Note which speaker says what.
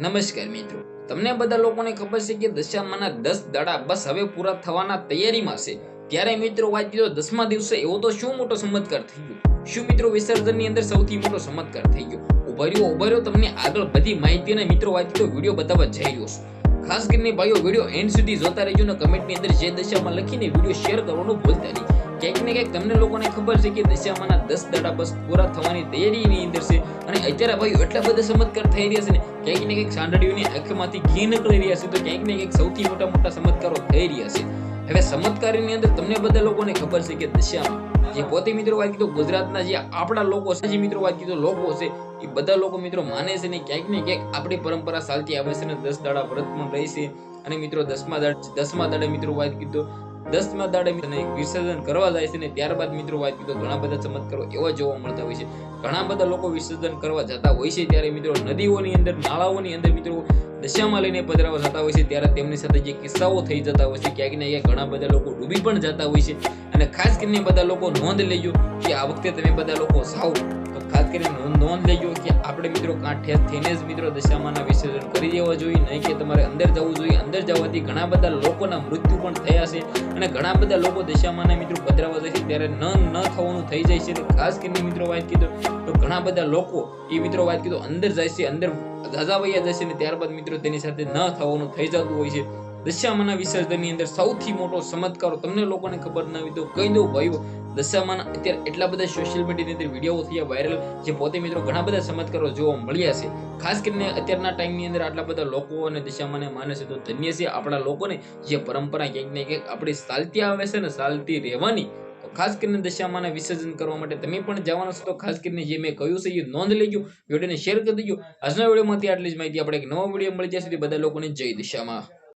Speaker 1: નમસ્કાર મિત્રો. તમને બધા લોકોને ખબર છે કે દશામાના દસ દાડા બસ હવે પૂરા થવાના તૈયારીમાં છે. ત્યારે મિત્રો વાત કીધો દસમા દિવસે એવો તો શું મોટો ચમત્કાર થઈ ગયો? શું મિત્રો વિસર્જનની અંદર સૌથી મોટો ચમત્કાર થઈ ગયો? ઉભર્યો ઉભર્યો, તમને આગળ બધી માહિતી અને મિત્રો વાત કીધો વીડિયો બતાવવા જઈ રહ્યો છું. ખાસ કરીને ભાઈઓ, વીડિયો એન્ડ સુધી જોતા રહેજો ને કમેન્ટની અંદર જે દશામાં લખીને વીડિયો શેર કરવાનું ભૂલતા નહીં. ક્યાંક ને ક્યાંક તમને લોકોને ખબર છે કે દશામાના દસ દાડા બસ પૂરા થવાની તૈયારીની અંદર છે. અત્યારે ભાઈ એટલા બધા ચમત્કાર થઈ રહ્યા છે ને, ક્યાંક ને ક્યાંક સાંડળીઓની આંખમાંથી ઘી નીકળી રહ્યા છે, તો ક્યાંક ને ક્યાંક સૌથી મોટા મોટા ચમત્કારો થઈ રહ્યા છે. હવે ચમત્કારની અંદર તમને બધા લોકોને ખબર છે કે દશામાં જે પોતે મિત્રો વાત કીધું, ગુજરાતના જે આપણા લોકો છે, જે મિત્રો વાત કીધું, લોકો છે, એ બધા લોકો મિત્રો માને છે ને ક્યાંક ને ક્યાંક આપણી પરંપરા ચાલતી આવે છે ને દસ દાડા વ્રત પણ રહી છે. અને મિત્રો દસમા દાડ દસમા દાડે મિત્રો વાત કીધું દસમા દાડે વિસર્જન કરવા જાય છે ને ત્યારબાદ મિત્રો વાત કીધું ઘણા બધા ચમત્કારો એવા જોવા મળતા હોય છે. ઘણા બધા લોકો વિસર્જન કરવા જતા હોય છે ત્યારે મિત્રો નદીઓની અંદર, નાળાઓની અંદર મિત્રો દશામાં લઈને પધરાવા જતા હોય છે. ત્યારે તેમની સાથે જે કિસ્સાઓ થઈ જતા હોય છે ક્યાંક ને ક્યાંક ઘણા બધા લોકો ડૂબી પણ જતા હોય છે. અને ખાસ કરીને બધા લોકો નોંધ લેજો કે આ વખતે તમે બધા લોકો સાવ. તો ખાસ કરીને નોંધ લેજો કે આપણે મિત્રો કાંઠે થઈને જ મિત્રો દશામાના વિસર્જન કરી દેવા જોઈએ. નહીં કે તમારે અંદર જવું જોઈએ. અંદર જવાથી ઘણા બધા લોકોના મૃત્યુ પણ થયા છે અને ઘણા બધા લોકો દશામાના મિત્રો પધરાવા જાય છે. ત્યારે ન ન થવાનું થઈ જાય છે. ખાસ કરીને મિત્રો વાત કીધું તો ઘણા બધા લોકો એ મિત્રો વાત કીધું અંદર જાય છે, અંદર ધજાવૈયા જશે ને ત્યારબાદ મિત્રો તેની સાથે ન થવાનું થઈ જતું હોય છે. દશામાના વિસર્જનની અંદર સૌથી મોટો ચમત્કારો તમને લોકોને ખબર ન હોય તો કહી દઉં ભાઈઓ, દશામાના અત્યારે એટલા બધા સોશિયલ મીડિયાની અંદર વીડિયો થયા વાયરલ જે પોતે મિત્રો ઘણા બધા ચમત્કારો જોવા મળ્યા છે. ખાસ કરીને અત્યારના ટાઈમની અંદર આટલા બધા લોકો અને દિશામાને માને છે તો ધન્ય છે આપણા લોકોને જે પરંપરા ક્યાંક ને ક્યાંક આપણી ચાલતી આવે છે ને ચાલતી રહેવાની. તો ખાસ કરીને દશામાના વિસર્જન કરવા માટે તમે પણ જવાના છો તો ખાસ કરીને જે મેં કહ્યું છે એ નોંધ લેજો. વિડીયોને શેર કરી દેજો. આજના વિડીયોમાંથી આટલી જ માહિતી. આપણે એક નવો વીડિયો મળી જશે. બધા લોકોને જય દિશામાં.